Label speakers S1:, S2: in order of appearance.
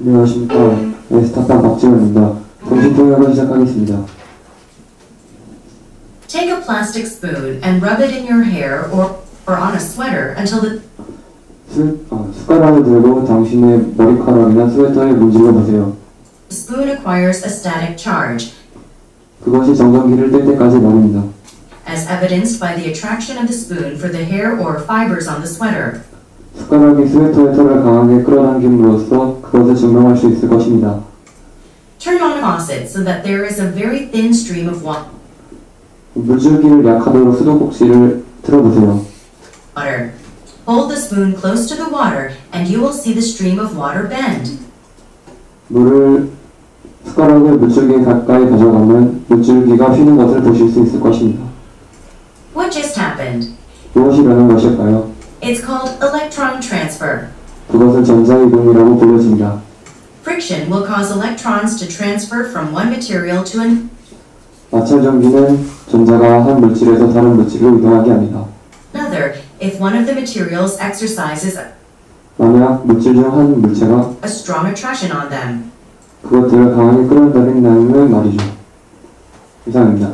S1: 안녕하십니까. 에스타파 박지원입니다. 정신통역을 시작하겠습니다.
S2: Take a plastic spoon and rub it in your hair or, or on a sweater until the
S1: 수, 아, 숟가락을 들고 당신의 머리카락이나 스웨터에 문질러 보세요.
S2: spoon acquires a static charge,
S1: 그것이 정전기를 뗄 때까지 말입니다.
S2: as evidenced by the attraction of the spoon for the hair or fibers on the sweater.
S1: 숟가락이 스웨터의 털을 강하게 끌어당김으로써 그것을 증명할 수 있을 것입니다.
S2: Turn on a faucet so that there is a very thin stream of wa-
S1: 물줄기를 약하도록 수도꼭지를 틀어보세요.
S2: water. Hold the spoon close to the water and you will see the stream of water bend.
S1: 물을 숟가락을 물줄기에 가까이 가져가면 물줄기가 휘는 것을 보실 수 있을 것입니다.
S2: What just happened?
S1: 무엇이 변한 것일까요?
S2: It's called electron transfer.
S1: 그것을 전자이동이라고 불러집니다.
S2: Friction will cause electrons to transfer from one material to an
S1: 마찰 전기는 전자가 한 물질에서 다른 물질로 이동하게 합니다.
S2: another if one of the materials exercises
S1: 만약 물질 중 한 물체가
S2: a strong attraction on them.
S1: 그것들을 강하게 끌어당긴다는 말이죠. 이상입니다.